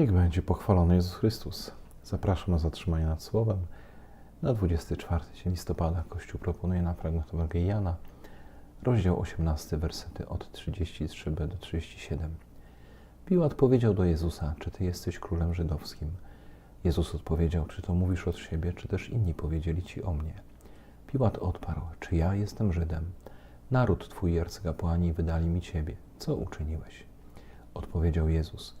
Niech będzie pochwalony Jezus Chrystus. Zapraszam na zatrzymanie nad Słowem. Na 24 dzień listopada Kościół proponuje na fragment Ewangelii Jana, rozdział 18, wersety od 33b do 37. Piłat powiedział do Jezusa, czy Ty jesteś królem żydowskim? Jezus odpowiedział, czy to mówisz od siebie, czy też inni powiedzieli Ci o mnie? Piłat odparł, czy ja jestem Żydem? Naród Twój i arcykapłani wydali mi Ciebie. Co uczyniłeś? Odpowiedział Jezus,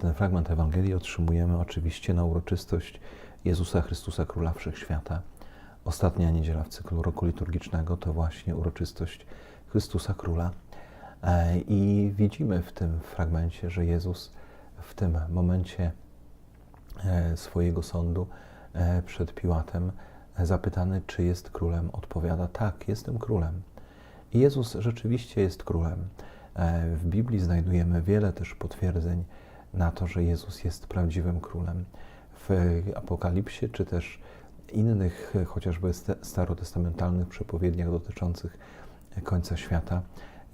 ten fragment Ewangelii otrzymujemy oczywiście na uroczystość Jezusa Chrystusa Króla Wszechświata. Ostatnia niedziela w cyklu roku liturgicznego to właśnie uroczystość Chrystusa Króla. E, I widzimy w tym fragmencie, że Jezus w tym momencie e, swojego sądu e, przed Piłatem zapytany, czy jest królem, odpowiada: Tak, jestem królem. I Jezus rzeczywiście jest królem. W Biblii znajdujemy wiele też potwierdzeń na to, że Jezus jest prawdziwym królem. W Apokalipsie, czy też innych, chociażby starotestamentalnych przepowiedniach dotyczących końca świata,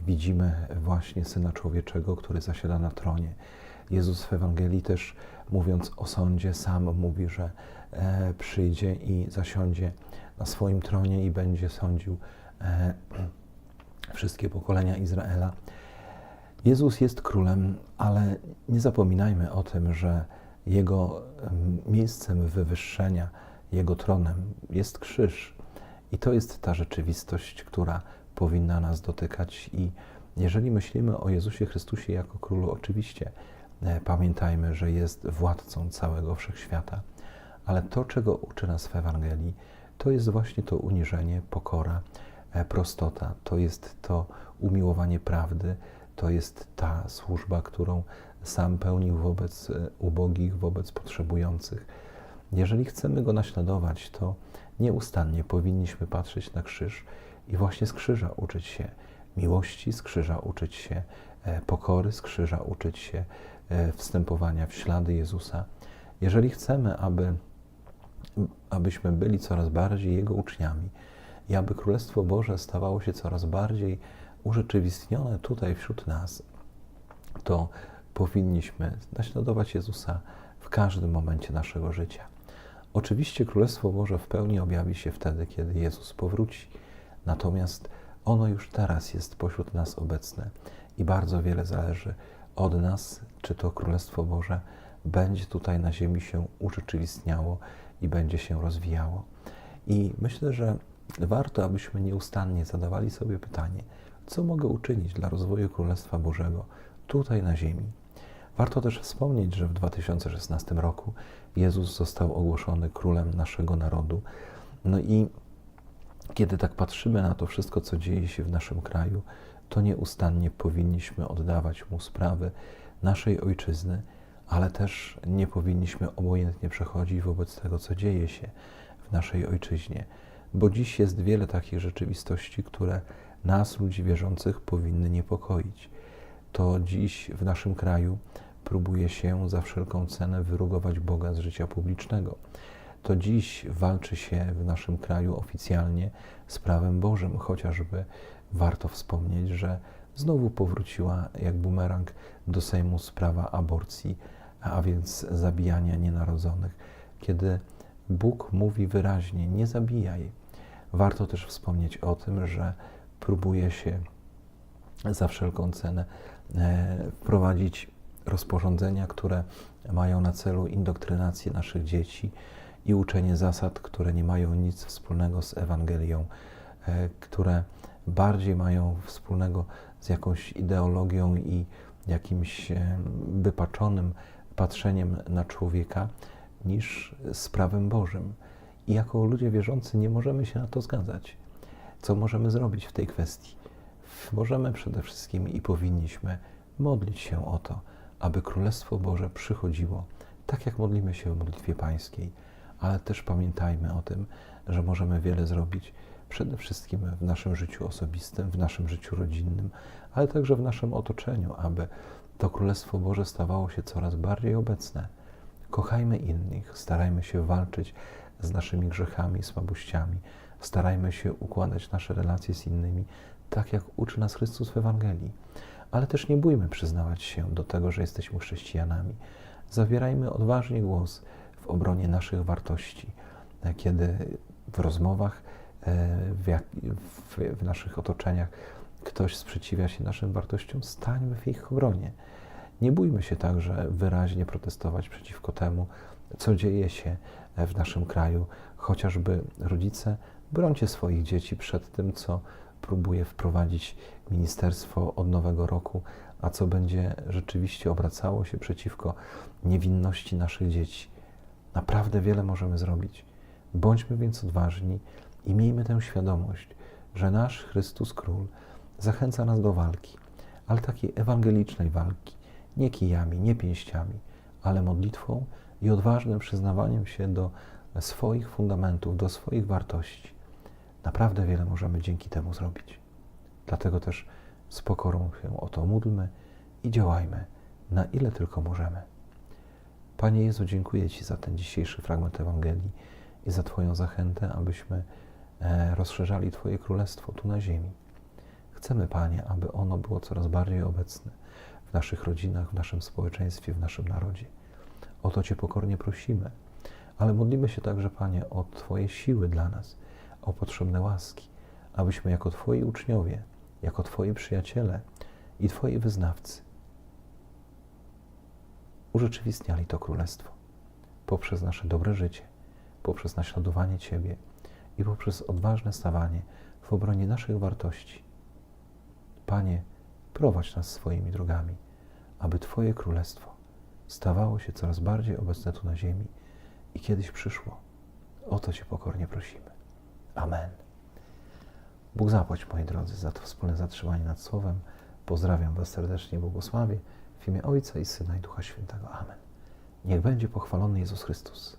widzimy właśnie Syna Człowieczego, który zasiada na tronie. Jezus w Ewangelii też mówiąc o sądzie, sam mówi, że e, przyjdzie i zasiądzie na swoim tronie i będzie sądził e, wszystkie pokolenia Izraela. Jezus jest królem, ale nie zapominajmy o tym, że jego miejscem wywyższenia, jego tronem jest krzyż. I to jest ta rzeczywistość, która powinna nas dotykać. I jeżeli myślimy o Jezusie Chrystusie jako królu, oczywiście e, pamiętajmy, że jest władcą całego wszechświata. Ale to, czego uczy nas w Ewangelii, to jest właśnie to uniżenie, pokora, e, prostota, to jest to umiłowanie prawdy, to jest ta służba, którą sam pełnił wobec e, ubogich, wobec potrzebujących. Jeżeli chcemy go naśladować, to nieustannie powinniśmy patrzeć na krzyż i właśnie z krzyża uczyć się miłości, z krzyża uczyć się e, pokory, z krzyża uczyć się e, wstępowania w ślady Jezusa. Jeżeli chcemy, aby, abyśmy byli coraz bardziej Jego uczniami i aby Królestwo Boże stawało się coraz bardziej urzeczywistnione tutaj wśród nas, to powinniśmy naśladować Jezusa w każdym momencie naszego życia. Oczywiście Królestwo Boże w pełni objawi się wtedy, kiedy Jezus powróci, natomiast ono już teraz jest pośród nas obecne i bardzo wiele zależy od nas, czy to Królestwo Boże będzie tutaj na ziemi się urzeczywistniało i będzie się rozwijało. I myślę, że warto, abyśmy nieustannie zadawali sobie pytanie, co mogę uczynić dla rozwoju Królestwa Bożego tutaj na ziemi. Warto też wspomnieć, że w 2016 roku Jezus został ogłoszony królem naszego narodu. No i kiedy tak patrzymy na to wszystko, co dzieje się w naszym kraju, to nieustannie powinniśmy oddawać mu sprawy naszej ojczyzny, ale też nie powinniśmy obojętnie przechodzić wobec tego, co dzieje się w naszej ojczyźnie, bo dziś jest wiele takich rzeczywistości, które nas, ludzi wierzących, powinny niepokoić. To dziś w naszym kraju próbuje się za wszelką cenę wyrugować Boga z życia publicznego. To dziś walczy się w naszym kraju oficjalnie z prawem Bożym, chociażby warto wspomnieć, że znowu powróciła jak bumerang do Sejmu sprawa aborcji, a więc zabijania nienarodzonych, kiedy Bóg mówi wyraźnie: nie zabijaj. Warto też wspomnieć o tym, że próbuje się za wszelką cenę e, wprowadzić rozporządzenia, które mają na celu indoktrynację naszych dzieci i uczenie zasad, które nie mają nic wspólnego z Ewangelią, e, które bardziej mają wspólnego z jakąś ideologią i jakimś e, wypaczonym patrzeniem na człowieka niż z prawem Bożym. I jako ludzie wierzący nie możemy się na to zgadzać. Co możemy zrobić w tej kwestii? Możemy przede wszystkim i powinniśmy modlić się o to, aby Królestwo Boże przychodziło tak jak modlimy się w modlitwie pańskiej, ale też pamiętajmy o tym, że możemy wiele zrobić przede wszystkim w naszym życiu osobistym, w naszym życiu rodzinnym, ale także w naszym otoczeniu, aby to Królestwo Boże stawało się coraz bardziej obecne. Kochajmy innych, starajmy się walczyć z naszymi grzechami, słabościami, starajmy się układać nasze relacje z innymi, tak jak uczy nas Chrystus w Ewangelii. Ale też nie bójmy przyznawać się do tego, że jesteśmy chrześcijanami. Zawierajmy odważnie głos w obronie naszych wartości, kiedy w rozmowach, e, w, jak, w, w naszych otoczeniach ktoś sprzeciwia się naszym wartościom, stańmy w ich obronie. Nie bójmy się także wyraźnie protestować przeciwko temu, co dzieje się w naszym kraju, chociażby rodzice, brońcie swoich dzieci przed tym, co próbuje wprowadzić ministerstwo od nowego roku, a co będzie rzeczywiście obracało się przeciwko niewinności naszych dzieci. Naprawdę wiele możemy zrobić. Bądźmy więc odważni i miejmy tę świadomość, że nasz Chrystus Król zachęca nas do walki, ale takiej ewangelicznej walki, nie kijami, nie pięściami, ale modlitwą i odważnym przyznawaniem się do swoich fundamentów, do swoich wartości. Naprawdę wiele możemy dzięki temu zrobić. Dlatego też z pokorą się o to módlmy i działajmy, na ile tylko możemy. Panie Jezu, dziękuję Ci za ten dzisiejszy fragment Ewangelii i za Twoją zachętę, abyśmy e, rozszerzali Twoje królestwo tu na ziemi. Chcemy, Panie, aby ono było coraz bardziej obecne w naszych rodzinach, w naszym społeczeństwie, w naszym narodzie. O to Cię pokornie prosimy, ale modlimy się także, Panie, o Twoje siły dla nas, o potrzebne łaski, abyśmy jako Twoi uczniowie, jako Twoi przyjaciele i Twoi wyznawcy urzeczywistniali to królestwo poprzez nasze dobre życie, poprzez naśladowanie Ciebie i poprzez odważne stawanie w obronie naszych wartości. Panie, prowadź nas swoimi drogami, aby Twoje królestwo stawało się coraz bardziej obecne tu na ziemi i kiedyś przyszło. O to Cię pokornie prosimy. Amen. Bóg zapłać, moi drodzy, za to wspólne zatrzymanie nad Słowem. Pozdrawiam Was serdecznie, błogosławię w imię Ojca i Syna i Ducha Świętego. Amen. Niech będzie pochwalony Jezus Chrystus.